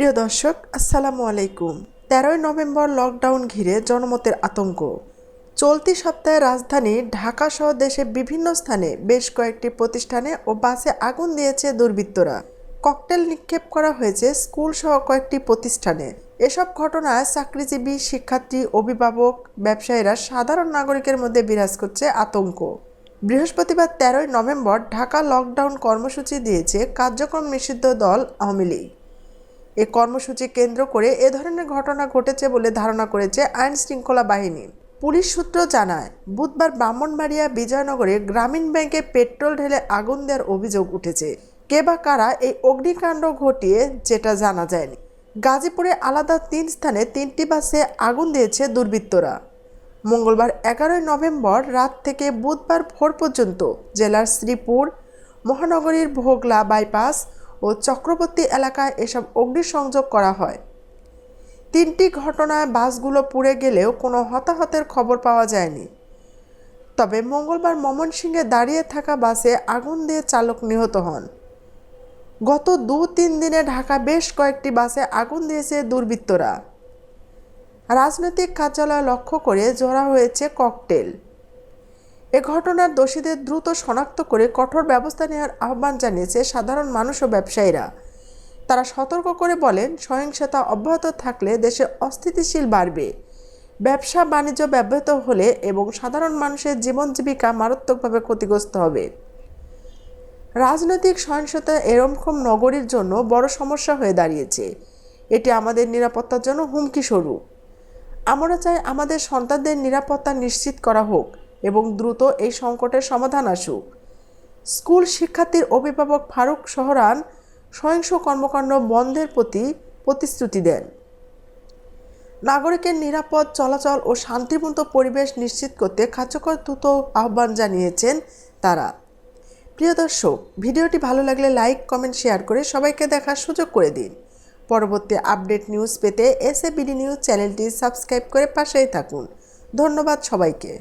প্রিয় দর্শক, আসসালামু আলাইকুম। তেরোই নভেম্বর লকডাউন ঘিরে জনমতের আতঙ্ক। চলতি সপ্তাহে রাজধানী ঢাকা সহ দেশের বিভিন্ন স্থানে বেশ কয়েকটি প্রতিষ্ঠানে ও বাসে আগুন দিয়েছে দুর্বৃত্তরা। ককটেল নিক্ষেপ করা হয়েছে স্কুল সহ কয়েকটি প্রতিষ্ঠানে। এসব ঘটনায় চাকরিজীবী, শিক্ষার্থী, অভিভাবক, ব্যবসায়ীরা সাধারণ নাগরিকের মধ্যে বিরাজ করছে আতঙ্ক। বৃহস্পতিবার তেরোই নভেম্বর ঢাকা লকডাউন কর্মসূচি দিয়েছে কার্যক্রম নিষিদ্ধ দল আওয়ামী লীগ। এ কর্মসূচি কেন্দ্র করে এ ধরনের ঘটনা ঘটেছে বলে ধারণা করেছে আইন শৃঙ্খলা বাহিনী। পুলিশ সূত্র জানায়, বুধবার ব্রাহ্মণবাড়িয়া বিজয়নগরে গ্রামীণ ব্যাংকে পেট্রোল ঢেলে আগুন দেওয়ার অভিযোগ উঠেছে। কে বা কারা এই অগ্নিকাণ্ড ঘটিয়ে যেটা জানা যায়নি। গাজীপুরে আলাদা তিন স্থানে তিনটি বাসে আগুন দিয়েছে দুর্বৃত্তরা। মঙ্গলবার এগারোই নভেম্বর রাত থেকে বুধবার ভোর পর্যন্ত জেলার শ্রীপুর, মহানগরীর ভোগলা বাইপাস ও চক্রবর্তী এলাকায় এসব অগ্নিসংযোগ করা হয়। তিনটি ঘটনায় বাসগুলো পুড়ে গেলেও কোনো হতাহতের খবর পাওয়া যায়নি। তবে মঙ্গলবার ময়মনসিংহে দাঁড়িয়ে থাকা বাসে আগুন দিয়ে চালক নিহত হন। গত দু তিন দিনে ঢাকা বেশ কয়েকটি বাসে আগুন দিয়েছে দুর্বৃত্তরা। রাজনৈতিক কার্যালয় লক্ষ্য করে জোড়া হয়েছে ককটেল। এ ঘটনার দোষীদের দ্রুত শনাক্ত করে কঠোর ব্যবস্থা নেওয়ার আহ্বান জানিয়েছে সাধারণ মানুষ ও ব্যবসায়ীরা। তারা সতর্ক করে বলেন, সহিংসতা অব্যাহত থাকলে দেশে অস্থিতিশীল বাড়বে। ব্যবসা বাণিজ্য ব্যাহত হলে এবং সাধারণ মানুষের জীবন জীবিকা মারাত্মকভাবে ক্ষতিগ্রস্ত হবে। রাজনৈতিক সহিংসতা এরকম নগরীর জন্য বড় সমস্যা হয়ে দাঁড়িয়েছে। এটি আমাদের নিরাপত্তার জন্য হুমকি স্বরূপ। আমরা চাই আমাদের সন্তানদের নিরাপত্তা নিশ্চিত করা হোক। এবং দ্রুত এই সংকটের সমাধান আসুক। স্কুল শিক্ষার্থীর অভিভাবক ফারুক শহরান সহিংস কর্মকাণ্ড বন্ধের প্রতি প্রতিশ্রুতি দেন। নাগরিকের নিরাপদ চলাচল ও শান্তিপূর্ণ পরিবেশ নিশ্চিত করতে কার্যকর দ্রুত আহ্বান জানিয়েছেন তারা। প্রিয় দর্শক, ভিডিওটি ভালো লাগলে লাইক, কমেন্ট, শেয়ার করে সবাইকে দেখার সুযোগ করে দিন। পরবর্তী আপডেট নিউজ পেতে এস এ বিডি নিউজ চ্যানেলটি সাবস্ক্রাইব করে পাশেই থাকুন। ধন্যবাদ সবাইকে।